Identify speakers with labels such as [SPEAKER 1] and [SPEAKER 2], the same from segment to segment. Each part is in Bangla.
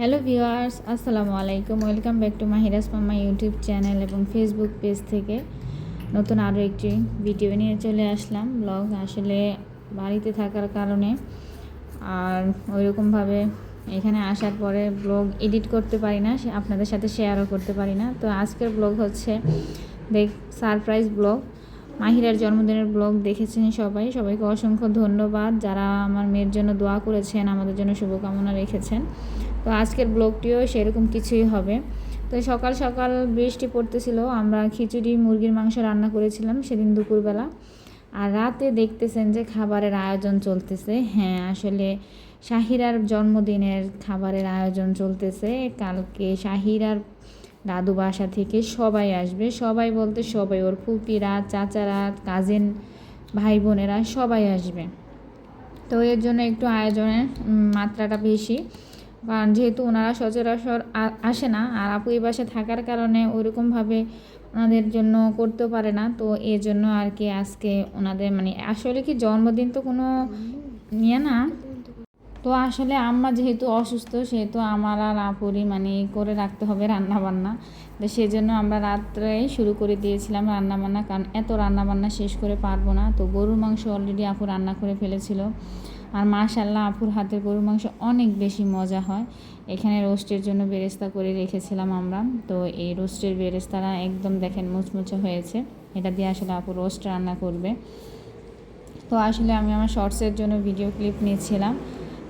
[SPEAKER 1] হ্যালো ভিউয়ার্স আসসালামু আলাইকুম। Welcome back to Mahira's mamma YouTube channel এবং ফেসবুক পেজ থেকে নতুন আরও একটি ভিডিও নিয়ে চলে আসলাম ব্লগ আসলে বাড়িতে থাকার কারণে আর ওইরকমভাবে এখানে আসার পরে ব্লগ এডিট করতে পারি না আপনাদের সাথে শেয়ারও করতে পারি না। তো আজকের ব্লগ হচ্ছে দেখ সারপ্রাইজ ব্লগ মাহিরার জন্মদিনের ব্লগ দেখেছেন সবাই। সবাইকে অসংখ্য ধন্যবাদ। যারা আমার মেয়ের জন্য দোয়া করেছেন, আমাদের জন্য শুভকামনা রেখেছেন। তো আজকের ব্লগটিও সেরকম কিছুই হবে। তো সকাল সকাল বৃষ্টি পড়তেছিল, আমরা খিচুড়ি, মুরগির মাংস রান্না করেছিলাম সেদিন দুপুরবেলা। আর রাতে দেখতেছেন যে খাবারের আয়োজন চলতেছে। হ্যাঁ আসলে শাহিরার জন্মদিনের খাবারের আয়োজন চলতেছে। কালকে শাহিরার দাদু বাসা থেকে সবাই আসবে। সবাই বলতে সবাই, ওর ফুপিরা, চাচারা, কাজিন ভাই বোনেরা সবাই আসবে। তো এর জন্য একটু আয়োজনের মাত্রাটা বেশি। কারণ যেহেতু ওনারা সচরাচর আসে না, আর আপু এই বাসে থাকার কারণে ওইরকমভাবে ওনাদের জন্য করতেও পারে না। তো এর জন্য আর কি আজকে ওনাদের মানে আসলে কি জন্মদিন তো কোনো নিয়ে না। তো আসলে আম্মা যেহেতু অসুস্থ, সেহেতু আমার আর আপুরই মানে করে রাখতে হবে রান্না বান্না তো সেজন্য আমরা রাত্রেই শুরু করে দিয়েছিলাম রান্নাবান্না, কারণ এত রান্না বান্না শেষ করে পারব না। তো গরুর মাংস অলরেডি আপু রান্না করে ফেলেছিল। আর মাশাল্লাহ আপুর হাতের গরুর মাংস অনেক বেশি মজা হয়। এখানে রোস্টের জন্য বেরেস্তা করে রেখেছিলাম আমরা। তো এই রোস্টের বেরেস্তারা একদম দেখেন মুচমুচে হয়েছে। এটা দিয়ে আসলে আপু রোস্ট রান্না করবে। তো আসলে আমি আমার শর্টসের জন্য ভিডিও ক্লিপ নিয়েছিলাম।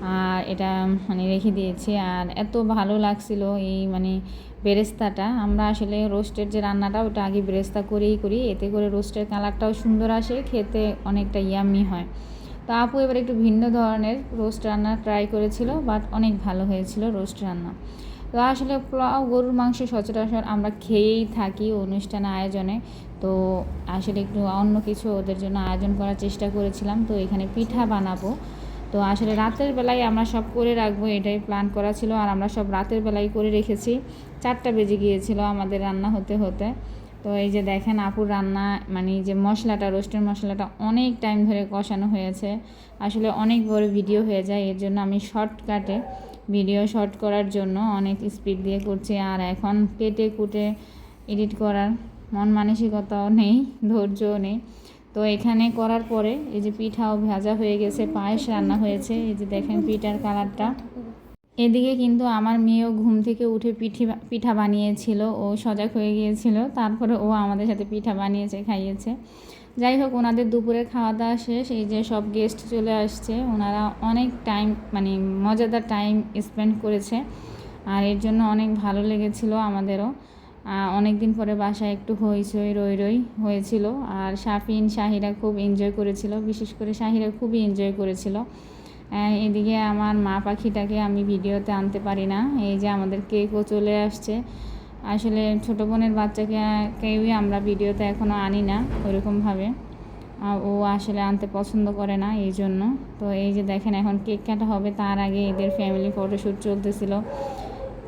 [SPEAKER 1] আর এটা মানে রেখে দিয়েছি। আর এত ভালো লাগছিল এই মানে বেরেস্তাটা। আমরা আসলে রোস্টের যে রান্নাটা, ওটা আগে বেরেস্তা করেই করি। এতে করে রোস্টের কালারটাও সুন্দর আসে, খেতে অনেকটা ইয়ামি হয়। তো আপু এবার একটু ভিন্ন ধরনের রোস্ট রান্না ট্রাই করেছিল বাট অনেক ভালো হয়েছিল রোস্ট রান্না। তো আসলে পোলাও, গরুর মাংস সচরাচর আমরা খেয়েই থাকি অনুষ্ঠান আয়োজনে। তো আসলে একটু অন্য কিছু ওদের জন্য আয়োজন করার চেষ্টা করেছিলাম, তো এখানে পিঠা বানাবো। তো আসলে রাতের বেলায় আমরা সব করে রাখব, এটাই প্ল্যান করা ছিল। আর আমরা সব রাতের বেলায় করে রেখেছি। চারটা বেজে গিয়েছিল আমাদের রান্না হতে হতে। তো এই যে দেখেন আপুর রান্না মানে যে মশলাটা, রোস্টের মশলাটা অনেক টাইম ধরে কষানো হয়েছে। আসলে অনেক বড় ভিডিও হয়ে যায়, এর জন্য আমি শর্টকাটে ভিডিও শর্ট করার জন্য অনেক স্পিড দিয়ে করছি। আর এখন কেটে কুটে এডিট করার মন মানসিকতাও নেই, ধৈর্যও নেই। তো এখানে করার পরে এই যে পিঠাও ভাজা হয়ে গেছে, পায়েস রান্না হয়েছে। এই যে দেখেন পিঠার কালারটা এদিকে কিন্তু আমার মেয়েও ঘুম থেকে উঠে পিঠি পিঠা বানিয়েছিল, ও সজাগ হয়ে গিয়েছিল, তারপরে ও আমাদের সাথে পিঠা বানিয়েছে, খাইয়েছে। যাই হোক, ওনাদের দুপুরে খাওয়া দাওয়া শেষ, এই যে সব গেস্ট চলে আসছে, ওনারা অনেক টাইম মানে মজাদার টাইম স্পেন্ড করেছে, আর এর জন্য অনেক ভালো লেগেছিল আমাদেরও। অনেক দিন পরে বাসায় একটু হইচই, রই রই হয়েছিল, আর শাফিন, শাহিরা খুব এনজয় করেছিল, বিশেষ করে শাহিরা খুবই এনজয় করেছিল। এদিকে আমার মা পাখিটাকে আমি ভিডিওতে আনতে পারি না। এই যে আমাদের কেকও চলে আসছে। আসলে ছোটো বোনের বাচ্চাকে, কেউই আমরা ভিডিওতে এখনও আনি না ওইরকমভাবে। ও আসলে আনতে পছন্দ করে না এই জন্য। তো এই যে দেখেন, এখন কেক কাটা হবে, তার আগে এদের ফ্যামিলি ফটোশ্যুট চলতেছিল।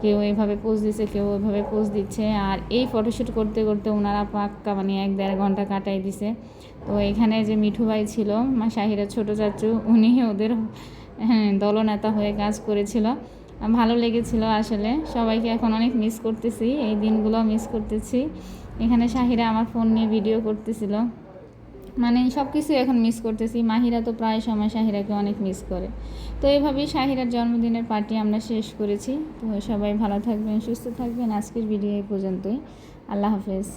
[SPEAKER 1] কেউ এইভাবে পোজ দিচ্ছে কেউ ওইভাবে পোজ দিচ্ছে। আর এই ফটোশ্যুট করতে করতে ওনারা পাক্কা মানে এক দেড় ঘণ্টা কাটাই দিছে। তো এখানে যে মিঠু ভাই ছিল মা শাহিরা ছোটো চাচু উনি ওদের হ্যাঁ, দলনেতা হয়ে কাজ করেছিল। ভালো লেগেছিল আসলে। সবাইকে এখন অনেক মিস করতেছি। এই দিনগুলো মিস করতেছি। এখানে শাহিরা আমার ফোন নিয়ে ভিডিও করতেছিল। মানে সব কিছু এখন মিস করতেছি। মাহিরা তো প্রায় সময় শাহিরাকে অনেক মিস করে। তো এভাবেই শাহিরার জন্মদিনের পার্টি আমরা শেষ করেছি। তো সবাই ভালো থাকবেন, সুস্থ থাকবেন। আজকের ভিডিও এই পর্যন্তই। আল্লাহ হাফেজ।